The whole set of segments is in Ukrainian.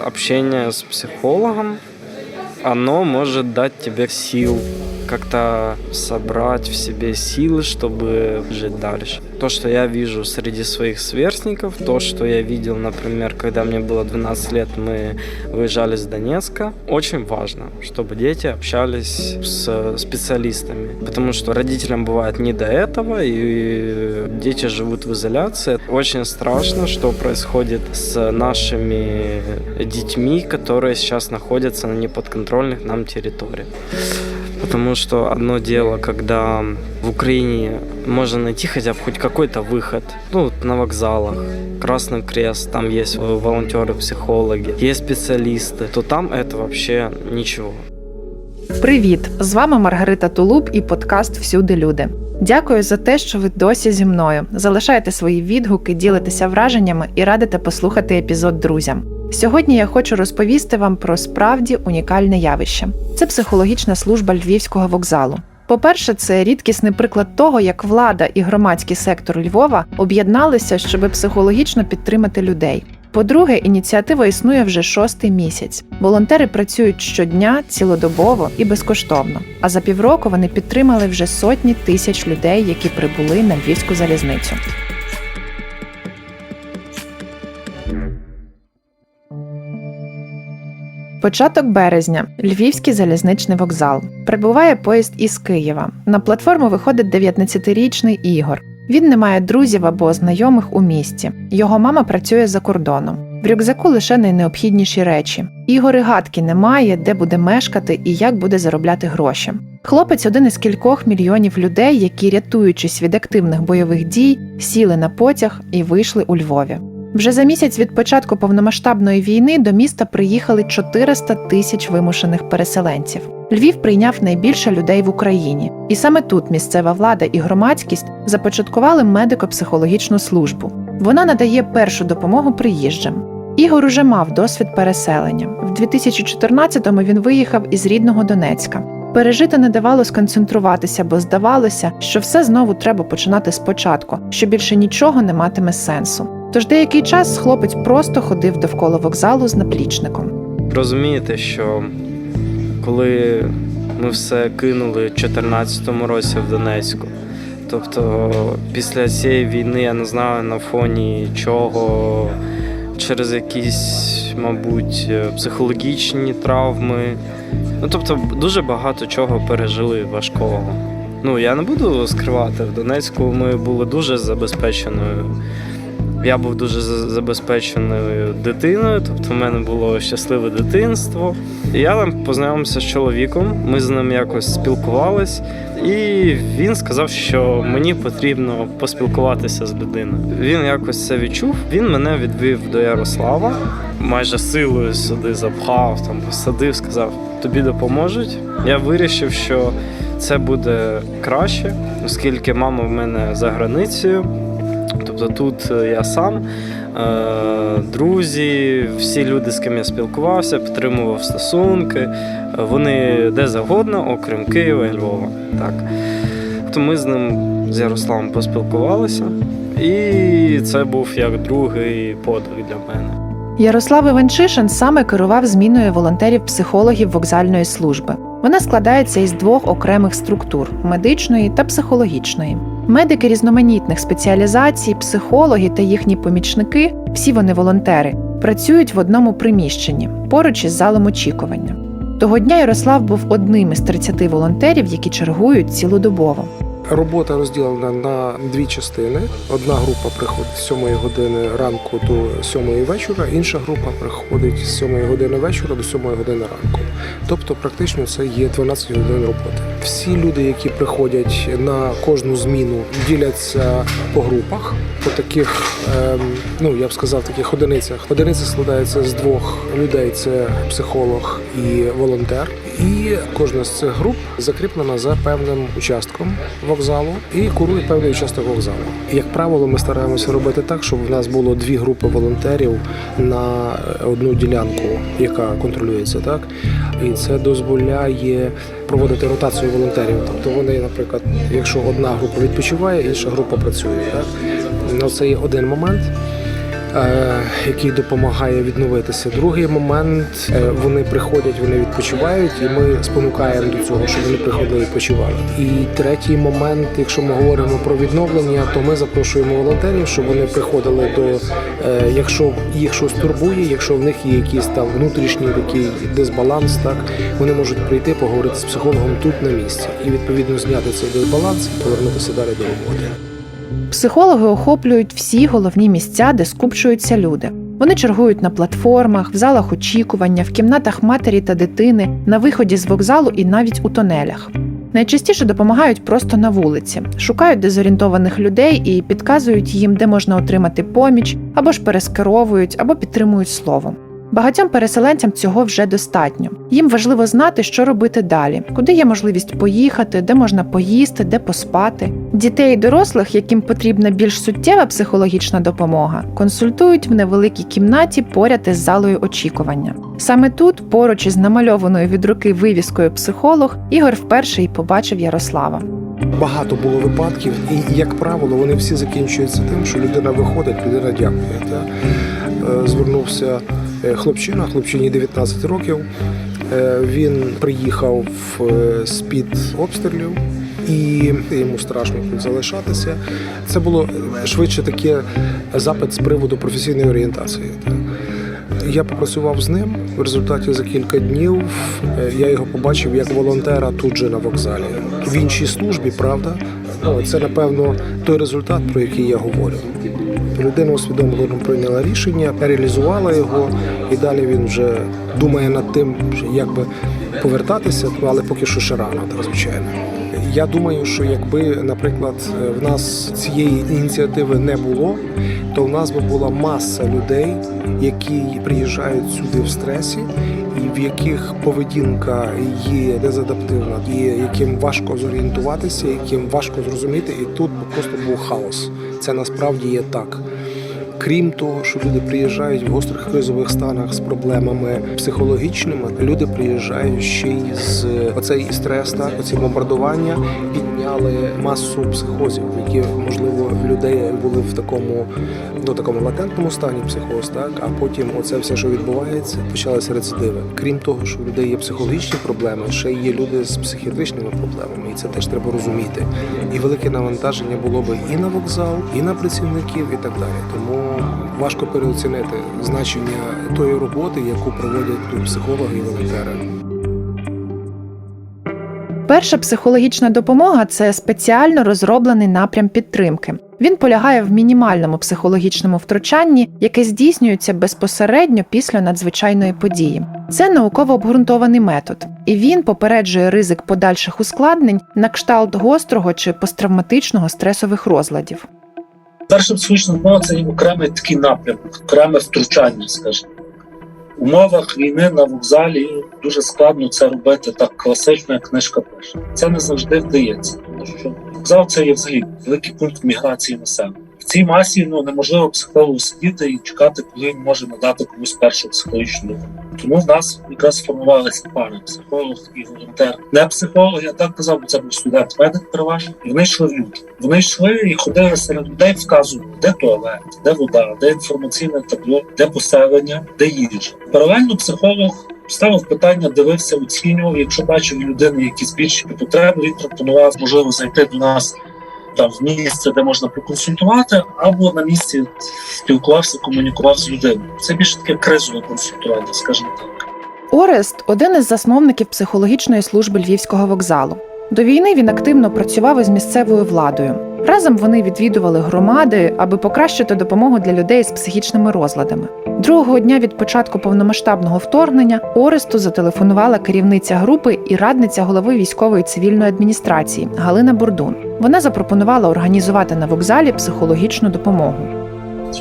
общение с психологом, оно может дать тебе сил как-то собрать в себе силы, чтобы жить дальше. То, что я вижу среди своих сверстников, то, что я видел, например, когда мне было 12 лет, мы выезжали с Донецка, очень важно, чтобы дети общались с специалистами, потому что родителям бывает не до этого, и дети живут в изоляции. Очень страшно, что происходит с нашими детьми, которые сейчас находятся на неподконтрольных нам территориях. Потому что одно дело, когда в Украине можно найти хотя бы хоть какой-то выход. Ну, вот на вокзалах, Красный Крест, там есть волонтеры, психологи, есть специалисты, то там это вообще ничего. Привіт! З вами Маргарита Тулуб і подкаст Всюди люди. Дякую за те, що ви досі зі мною. Залишаєте свої відгуки, ділитеся враженнями і радите послухати епізод друзям. Сьогодні я хочу розповісти вам про справді унікальне явище. Це психологічна служба львівського вокзалу. По-перше, це рідкісний приклад того, як влада і громадський сектор Львова об'єдналися, щоб психологічно підтримати людей. По-друге, ініціатива існує вже шостий місяць. Волонтери працюють щодня, цілодобово і безкоштовно. А за півроку вони підтримали вже сотні тисяч людей, які прибули на львівську залізницю. Початок березня. Львівський залізничний вокзал. Прибуває поїзд із Києва. На платформу виходить 19-річний Ігор. Він не має друзів або знайомих у місті. Його мама працює за кордоном. В рюкзаку лише найнеобхідніші речі. Ігор і гадки не має, де буде мешкати і як буде заробляти гроші. Хлопець один із кількох мільйонів людей, які, рятуючись від активних бойових дій, сіли на потяг і вийшли у Львові. Вже за місяць від початку повномасштабної війни до міста приїхали 400 тисяч вимушених переселенців. Львів прийняв найбільше людей в Україні, і саме тут місцева влада і громадськість започаткували медико-психологічну службу. Вона надає першу допомогу приїжджим. Ігор уже мав досвід переселення. В 2014-му він виїхав із рідного Донецька. Пережити не давало сконцентруватися, бо здавалося, що все знову треба починати спочатку, що більше нічого не матиме сенсу. Тож деякий час хлопець просто ходив довкола вокзалу з наплічником. Розумієте, що коли ми все кинули в 2014 році в Донецьку, тобто після цієї війни я не знаю на фоні чого, через якісь, мабуть, психологічні травми. Ну, тобто, дуже багато чого пережили важкого. Ну, я не буду скривати, в Донецьку ми були дуже забезпеченою. Я був дуже за- забезпеченою дитиною, тобто в мене було щасливе дитинство. Я там познайомився з чоловіком, ми з ним якось спілкувались, і він сказав, що мені потрібно поспілкуватися з людиною. Він якось це відчув. Він мене відвів до Ярослава, майже силою сюди запхав, там посадив, сказав: тобі допоможуть. Я вирішив, що це буде краще, оскільки мама в мене за границею. Тобто тут е, я сам, е, друзі, всі люди, з ким я спілкувався, підтримував стосунки. Е, Вони де завгодно, окрім Києва і Львова. Так. То ми з ним з Ярославом поспілкувалися, і це був як другий подвиг для мене. Ярослав Іванчишин саме керував зміною волонтерів-психологів вокзальної служби. Вона складається із двох окремих структур медичної та психологічної. Медики різноманітних спеціалізацій, психологи та їхні помічники, всі вони волонтери, працюють в одному приміщенні поруч із залом очікування. Того дня Ярослав був одним із 30 волонтерів, які чергують цілодобово. Робота розділена на дві частини. Одна група приходить з 7 години ранку до 7 вечора, інша група приходить з 7 години вечора до 7 години ранку. Тобто, практично це є 12 годин роботи. Всі люди, які приходять на кожну зміну, діляться по групах, по таких, ем, ну я б сказав, таких одиницях. Одиниця складається з двох людей: це психолог і волонтер. І кожна з цих груп закріплена за певним участком вокзалу і курує певний участок вокзалу. Як правило, ми стараємося робити так, щоб в нас було дві групи волонтерів на одну ділянку, яка контролюється, так і це дозволяє проводити ротацію волонтерів. Тобто вони, наприклад, якщо одна група відпочиває, інша група працює. Так ну це є один момент. Е, який допомагає відновитися. Другий момент е, вони приходять, вони відпочивають, і ми спонукаємо до цього, щоб вони приходили і відпочивали. І третій момент, якщо ми говоримо про відновлення, то ми запрошуємо волонтерів, щоб вони приходили до, е, якщо їх щось турбує, якщо в них є якийсь там внутрішній такий дисбаланс, так вони можуть прийти поговорити з психологом тут на місці і відповідно зняти цей дисбаланс і повернутися далі до роботи. Психологи охоплюють всі головні місця, де скупчуються люди. Вони чергують на платформах, в залах очікування, в кімнатах матері та дитини, на виході з вокзалу і навіть у тунелях. Найчастіше допомагають просто на вулиці, шукають дезорієнтованих людей і підказують їм, де можна отримати поміч, або ж перескеровують, або підтримують словом. Багатьом переселенцям цього вже достатньо. Їм важливо знати, що робити далі, куди є можливість поїхати, де можна поїсти, де поспати. Дітей і дорослих, яким потрібна більш суттєва психологічна допомога, консультують в невеликій кімнаті поряд із залою очікування. Саме тут, поруч із намальованою від руки вивіскою психолог, Ігор вперше й побачив Ярослава. Багато було випадків, і як правило, вони всі закінчуються тим, що людина виходить, людина дякує. Та? Е, Звернувся хлопчина, хлопчині 19 років. Е, Він приїхав е, з-під обстрілів. І йому страшно тут залишатися. Це було е, швидше таке запит з приводу професійної орієнтації. Я попрацював з ним. В результаті за кілька днів е, я його побачив як волонтера тут же на вокзалі. В іншій службі, правда, ну, це напевно той результат, про який я говорю. Людина усвідомлено прийняла рішення, реалізувала його, і далі він вже думає над тим, як би повертатися, але поки що ще рано, так звичайно. Я думаю, що якби, наприклад, в нас цієї ініціативи не було, то в нас би була маса людей, які приїжджають сюди в стресі, і в яких поведінка є дезадаптивна, і яким важко зорієнтуватися, яким важко зрозуміти, і тут просто був хаос. Це насправді є так. Крім того, що люди приїжджають в гострих кризових станах з проблемами психологічними, люди приїжджають ще й з оцей стрес, так оці бомбардування підняли масу психозів, які можливо людей були в такому до такому латентному стані психоз, так а потім оце все, що відбувається, почалися рецидиви. Крім того, що в людей є психологічні проблеми, ще є люди з психіатричними проблемами, і це теж треба розуміти. І велике навантаження було би і на вокзал, і на працівників, і так далі. Тому важко переоцінити значення тої роботи, яку проводять тут психологи і волонтери. Перша психологічна допомога це спеціально розроблений напрям підтримки. Він полягає в мінімальному психологічному втручанні, яке здійснюється безпосередньо після надзвичайної події. Це науково обґрунтований метод, і він попереджує ризик подальших ускладнень на кшталт гострого чи посттравматичного стресових розладів. Перша психологічна допомога це окремий такий напрямок, окреме втручання, скажімо. В умовах війни на вокзалі дуже складно це робити так класично, як книжка пише. Це не завжди вдається, тому що вокзал це є взагалі великий пункт міграції населення. В цій масі ну неможливо психологу сидіти і чекати, коли він може надати комусь першу психологічну допомогу. Тому в нас якраз сформувалися пари психолог і волонтер. Не психолог, я так казав, бо це був студент медик переважно. І вони йшли в люди. Вони йшли і ходили серед людей, вказували, де туалет, де вода, де інформаційне табло, де поселення, де їжа. Паралельно психолог. Ставив питання, дивився, оцінював. Якщо бачив людини якісь більші потреби, він пропонував можливо зайти до нас там місце, де можна проконсультувати, або на місці спілкувався, комунікував з людиною. Це більше таке кризове консультування, скажімо так. Орест один із засновників психологічної служби Львівського вокзалу. До війни він активно працював із місцевою владою. Разом вони відвідували громади, аби покращити допомогу для людей з психічними розладами. Другого дня від початку повномасштабного вторгнення Оресту зателефонувала керівниця групи і радниця голови військової цивільної адміністрації Галина Бурдун. Вона запропонувала організувати на вокзалі психологічну допомогу.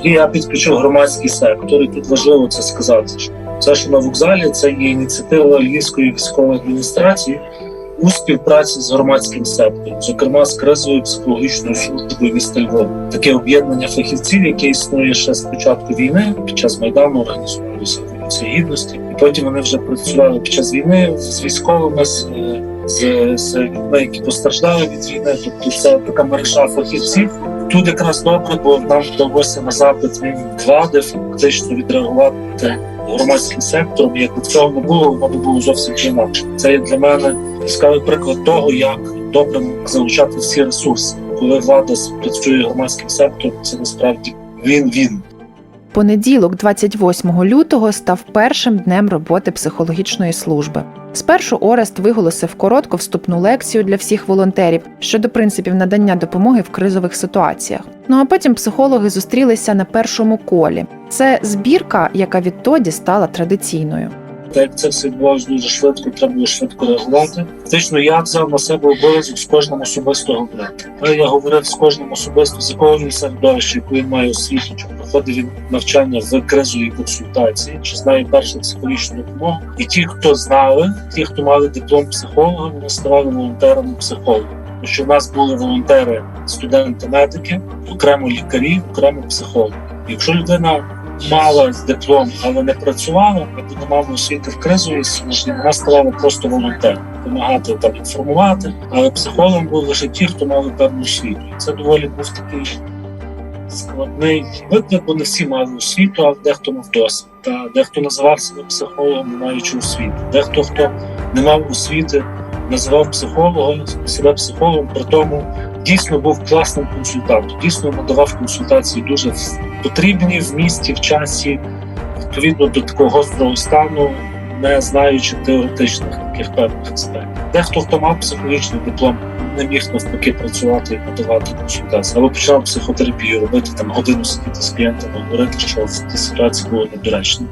Я підключив громадський сектор, і тут важливо це сказати. Це, що на вокзалі, це є ініціатива Львівської військової адміністрації у співпраці з громадським сектором, зокрема з кризовою психологічною службою міста Львова. Таке об'єднання фахівців, яке існує ще з початку війни, під час майдану організувалося революція гідності, і потім вони вже працювали під час війни з військовими з, з, з людьми, які постраждали від війни. Тобто це така мережа фахівців Тут якраз добре, бо нам вдалося на запит влади фактично відреагувати громадським сектором. Якби цього не було, воно було зовсім інакше. Це є для мене яскравий приклад того, як добре залучати всі ресурси. Коли влада працює громадським сектором, це насправді він-він. Понеділок, 28 лютого, став першим днем роботи психологічної служби. Спершу Орест виголосив коротку вступну лекцію для всіх волонтерів щодо принципів надання допомоги в кризових ситуаціях. Ну а потім психологи зустрілися на першому колі. Це збірка, яка відтоді стала традиційною. Так як це все відбувалося дуже швидко, треба було швидко реагувати. Фактично, я взяв на себе обов'язок з кожним особисто говорити. Я говорив з кожним особисто, з якого він середовища, яку він має освіту, чи проходив він навчання в кризовій консультації, чи знає першу психологічну допомогу. І ті, хто знали, ті, хто мали диплом психолога, вони ставали волонтерами психологів. Тому що в нас були волонтери, студенти-медики, окремо лікарі, окремо психологи. Якщо людина мала диплом, але не працювала, не мала освіти в кризовій службі, вона ставала просто волонтером, допомагати там інформувати. Але психологом були лише ті, хто мали певну освіту. Це доволі був такий складний виклик, бо не всі мали освіту, а дехто мав досвід. Та дехто називав себе психологом, не маючи освіти. Дехто хто не мав освіти, називав психологом себе психологом, при тому дійсно був класним консультантом, дійсно надавав консультації дуже потрібні в місті, в часі, відповідно до такого гострого стану, не знаючи теоретичних таких певних аспектів. Дехто, хто мав психологічний диплом, не міг навпаки працювати і надавати консультації, або почав психотерапію робити там годину сидіти з клієнтами, говорити, що тій ситуації було недоречно.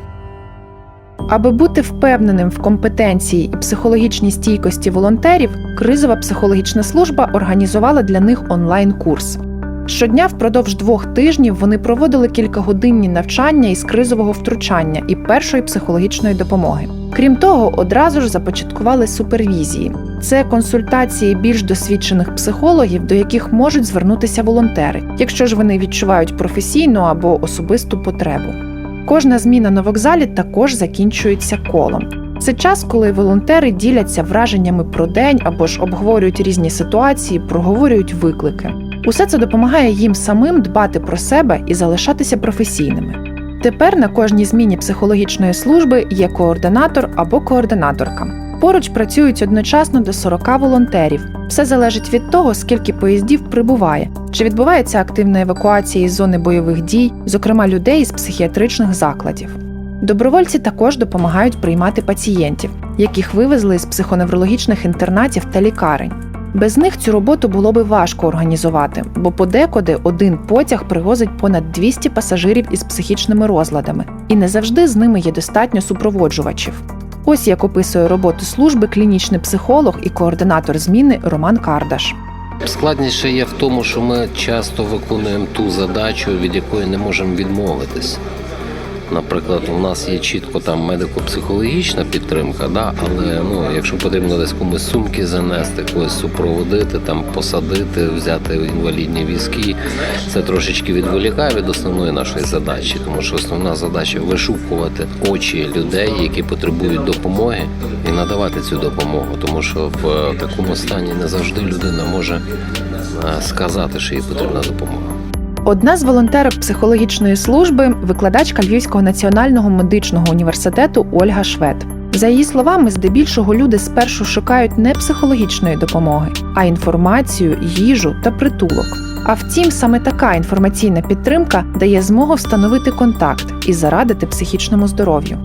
Аби бути впевненим в компетенції і психологічній стійкості волонтерів, кризова психологічна служба організувала для них онлайн-курс. Щодня впродовж двох тижнів вони проводили кількагодинні навчання із кризового втручання і першої психологічної допомоги. Крім того, одразу ж започаткували супервізії. Це консультації більш досвідчених психологів, до яких можуть звернутися волонтери, якщо ж вони відчувають професійну або особисту потребу. Кожна зміна на вокзалі також закінчується колом. Це час, коли волонтери діляться враженнями про день або ж обговорюють різні ситуації, проговорюють виклики. Усе це допомагає їм самим дбати про себе і залишатися професійними. Тепер на кожній зміні психологічної служби є координатор або координаторка. Поруч працюють одночасно до 40 волонтерів. Все залежить від того, скільки поїздів прибуває, чи відбувається активна евакуація із зони бойових дій, зокрема людей із психіатричних закладів. Добровольці також допомагають приймати пацієнтів, яких вивезли з психоневрологічних інтернатів та лікарень. Без них цю роботу було би важко організувати, бо подекуди один потяг привозить понад 200 пасажирів із психічними розладами, і не завжди з ними є достатньо супроводжувачів. Ось як описує роботу служби клінічний психолог і координатор зміни Роман Кардаш. Складніше є в тому, що ми часто виконуємо ту задачу, від якої не можемо відмовитись. Наприклад, у нас є чітко там медико-психологічна підтримка, да? але ну, якщо потрібно десь комусь сумки занести, когось супроводити, там посадити, взяти інвалідні візки, це трошечки відволікає від основної нашої задачі, тому що основна задача вишукувати очі людей, які потребують допомоги, і надавати цю допомогу, тому що в е, такому стані не завжди людина може е, сказати, що їй потрібна допомога. Одна з волонтерок психологічної служби викладачка Львівського національного медичного університету Ольга Швед. За її словами, здебільшого люди спершу шукають не психологічної допомоги, а інформацію, їжу та притулок. А втім, саме така інформаційна підтримка дає змогу встановити контакт і зарадити психічному здоров'ю.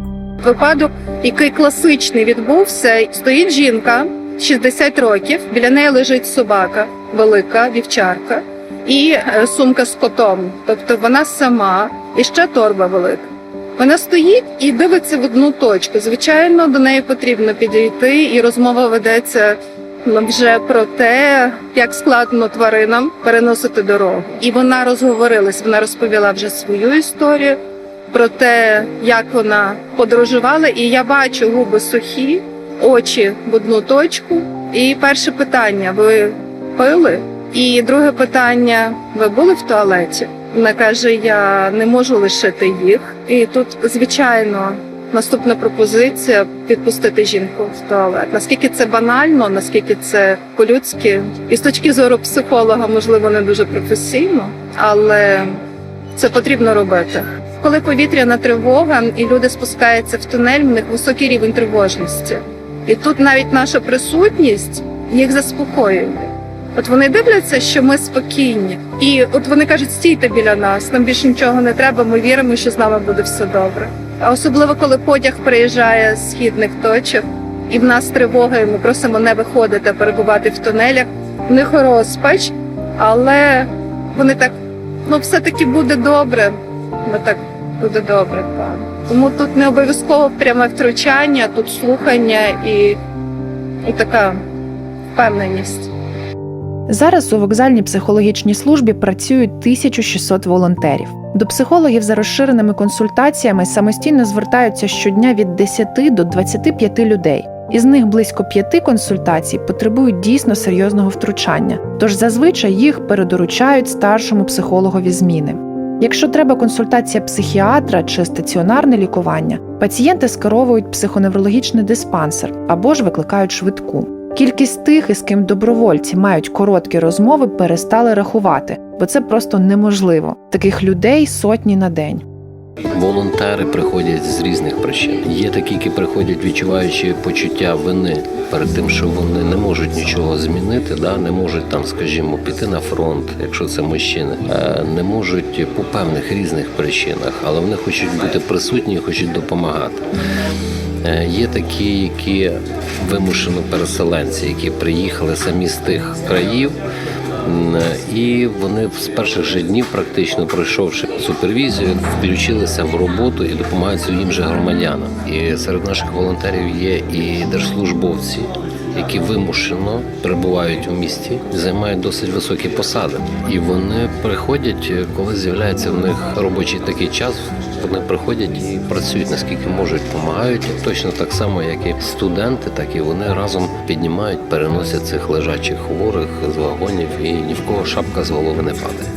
Випадок, який класичний відбувся, стоїть жінка 60 років. Біля неї лежить собака, велика вівчарка, і е, сумка з котом. Тобто вона сама і ще торба велика. Вона стоїть і дивиться в одну точку. Звичайно, до неї потрібно підійти, і розмова ведеться ну, вже про те, як складно тваринам переносити дорогу. І вона розговорилась, вона розповіла вже свою історію про те, як вона подорожувала, і я бачу губи сухі, очі в одну точку. І перше питання: ви пили? І друге питання: ви були в туалеті? Вона каже: Я не можу лишити їх. І тут, звичайно, наступна пропозиція підпустити жінку в туалет. Наскільки це банально, наскільки це по-людськи, і з точки зору психолога, можливо, не дуже професійно, але це потрібно робити. Коли повітряна тривога і люди спускаються в тунель, в них високий рівень тривожності. І тут навіть наша присутність їх заспокоює. От вони дивляться, що ми спокійні, і от вони кажуть, стійте біля нас, нам більше нічого не треба. Ми віримо, що з нами буде все добре. А особливо, коли потяг приїжджає з східних точок, і в нас тривога, і ми просимо не виходити, а перебувати в тунелях. В них розпач, але вони так, ну все-таки буде добре. Ну так буде добре. Так. Тому тут не обов'язково пряме втручання, тут слухання і, і така впевненість. Зараз у вокзальній психологічній службі працюють 1600 волонтерів. До психологів за розширеними консультаціями самостійно звертаються щодня від 10 до 25 людей. Із них близько п'яти консультацій потребують дійсно серйозного втручання, тож зазвичай їх передоручають старшому психологові зміни. Якщо треба консультація психіатра чи стаціонарне лікування, пацієнти скеровують психоневрологічний диспансер або ж викликають швидку. Кількість тих, із ким добровольці мають короткі розмови, перестали рахувати, бо це просто неможливо. Таких людей сотні на день. Волонтери приходять з різних причин. Є такі, які приходять, відчуваючи почуття вини перед тим, що вони не можуть нічого змінити, да? не можуть там, скажімо, піти на фронт, якщо це мужчини, е, не можуть по певних різних причинах, але вони хочуть бути присутні і хочуть допомагати. Е, Є такі, які вимушено переселенці, які приїхали самі з тих країв. І вони з перших же днів, практично пройшовши супервізію, включилися в роботу і допомагають своїм же громадянам. І серед наших волонтерів є і держслужбовці, які вимушено перебувають у місті, займають досить високі посади. І вони приходять, коли з'являється в них робочий такий час. Вони приходять і працюють наскільки можуть, допомагають точно так само, як і студенти, так і вони разом піднімають, переносять цих лежачих хворих з вагонів, і ні в кого шапка з голови не падає.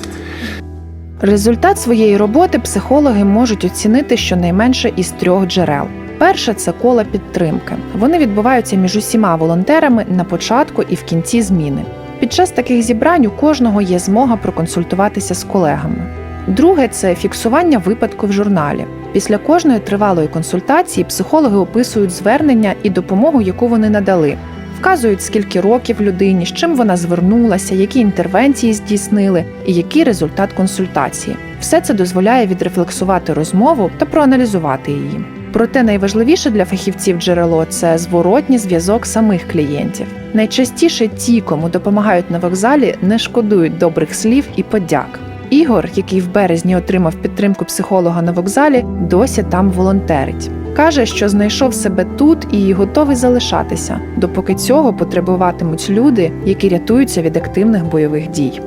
Результат своєї роботи психологи можуть оцінити щонайменше із трьох джерел. Перше це кола підтримки. Вони відбуваються між усіма волонтерами на початку і в кінці зміни. Під час таких зібрань у кожного є змога проконсультуватися з колегами. Друге це фіксування випадку в журналі. Після кожної тривалої консультації психологи описують звернення і допомогу, яку вони надали. Вказують, скільки років людині, з чим вона звернулася, які інтервенції здійснили і який результат консультації. Все це дозволяє відрефлексувати розмову та проаналізувати її. Проте найважливіше для фахівців джерело це зворотній зв'язок самих клієнтів. Найчастіше ті, кому допомагають на вокзалі, не шкодують добрих слів і подяк. Ігор, який в березні отримав підтримку психолога на вокзалі, досі там волонтерить. Каже, що знайшов себе тут і готовий залишатися, допоки цього потребуватимуть люди, які рятуються від активних бойових дій.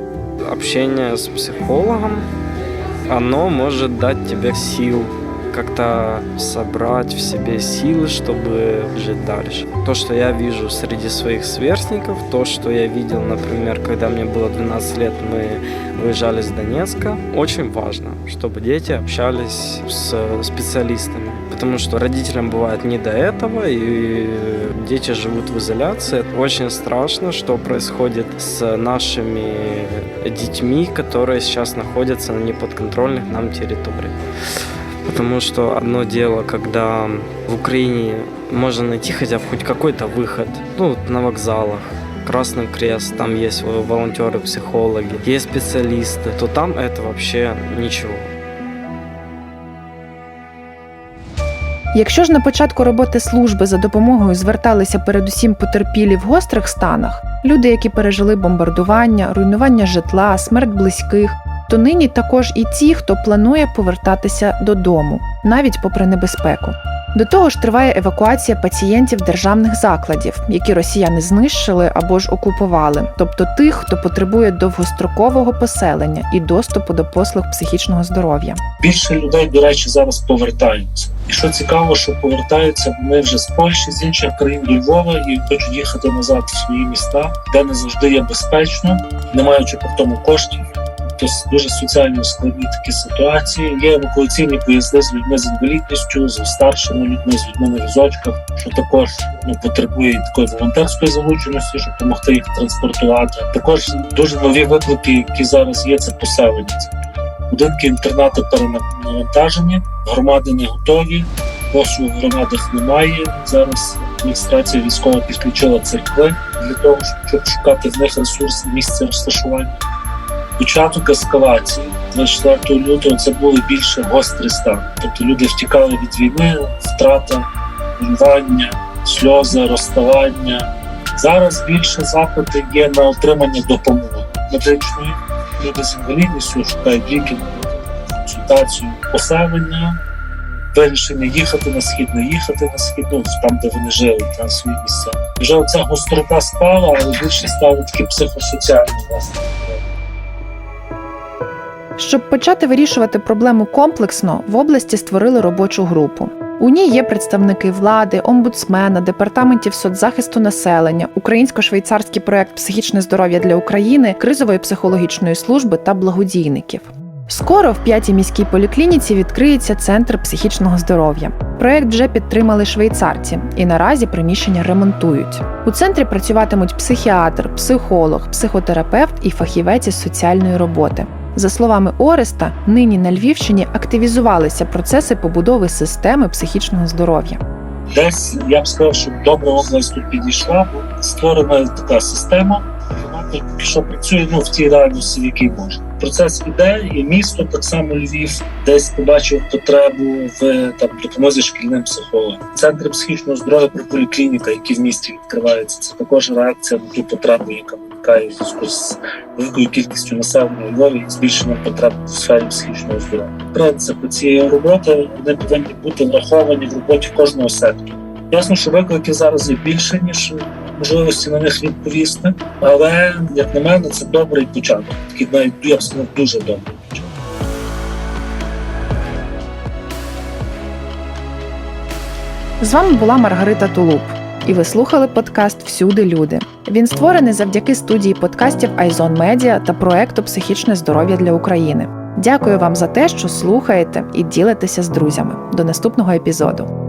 Общення з психологом, оно може дати тебе сил как-то собрать в себе силы, чтобы жить дальше. То, что я вижу среди своих сверстников, то, что я видел, например, когда мне было 12 лет, мы выезжали с Донецка, очень важно, чтобы дети общались с специалистами, потому что родителям бывает не до этого, и дети живут в изоляции. Очень страшно, что происходит с нашими детьми, которые сейчас находятся на неподконтрольных нам территориях. Потому что одно дело, когда в Украине можно найти хотя бы хоть какой-то выход, ну, вот на вокзалах, Красный Крест, там есть волонтеры, психологи, есть специалисты, то там это вообще ничего. Якщо ж на початку роботи служби за допомогою зверталися передусім потерпілі в гострих станах, люди, які пережили бомбардування, руйнування житла, смерть близьких, то нині також і ті, хто планує повертатися додому, навіть попри небезпеку. До того ж триває евакуація пацієнтів державних закладів, які росіяни знищили або ж окупували, тобто тих, хто потребує довгострокового поселення і доступу до послуг психічного здоров'я. Більше людей, до речі, зараз повертаються. І що цікаво, що повертаються вони вже з Польщі, з інших країн Львова і хочуть їхати назад в свої міста, де не завжди є безпечно, не маючи при тому коштів. Тобто дуже соціально складні такі ситуації. Є евакуаційні поїзди з людьми з інвалідністю, з старшими людьми, з людьми на візочках, що також ну, потребує такої волонтерської залученості, щоб допомогти їх транспортувати. Також дуже нові виклики, які зараз є, це поселення. Будинки інтернати перенавантажені, громади не готові, послуг в громадах немає. Зараз адміністрація військова підключила церкви для того, щоб шукати в них ресурси місця розташування. Початок ескалації 24 лютого це були більше гострий стан. Тобто люди втікали від війни, втрата, руйнування, сльози, розставання. Зараз більше запити є на отримання допомоги медичної. Люди з інвалідністю шукають ліки, консультацію, поселення, вирішення їхати на схід, не їхати на схід, ну, там, де вони жили, на свої місця. Вже оця гострота спала, але більше стали такі психосоціальні власне. Щоб почати вирішувати проблему комплексно, в області створили робочу групу. У ній є представники влади, омбудсмена, департаментів соцзахисту населення, українсько-швейцарський проект Психічне здоров'я для України, кризової психологічної служби та благодійників. Скоро в п'ятій міській поліклініці відкриється центр психічного здоров'я. Проект вже підтримали швейцарці, і наразі приміщення ремонтують. У центрі працюватимуть психіатр, психолог, психотерапевт і фахівець із соціальної роботи. За словами Ореста, нині на Львівщині активізувалися процеси побудови системи психічного здоров'я. Десь я б сказав, що добра область тут підійшла, створена така система, що працює ну, в тій реальності, в якій може. Процес іде, і місто, так само Львів, десь побачив потребу в там допомозі шкільним психологам. Центри психічного здоров'я при поліклініка, які в місті відкриваються, це також реакція на ту потребу, яка виникає в зв'язку з великою кількістю населення Львові і збільшенням потреб в сфері психічного здоров'я. Принципи цієї роботи вони повинні бути враховані в роботі кожного сектору. Ясно, що виклики зараз є більше, ніж можливості на них відповісти, але як на мене, це добрий початок. Такий навіть я б сказав, дуже добрий початок. З вами була Маргарита Тулуб. І ви слухали подкаст Всюди люди. Він створений завдяки студії подкастів Айзон Медіа та проекту Психічне здоров'я для України. Дякую вам за те, що слухаєте і ділитеся з друзями. До наступного епізоду.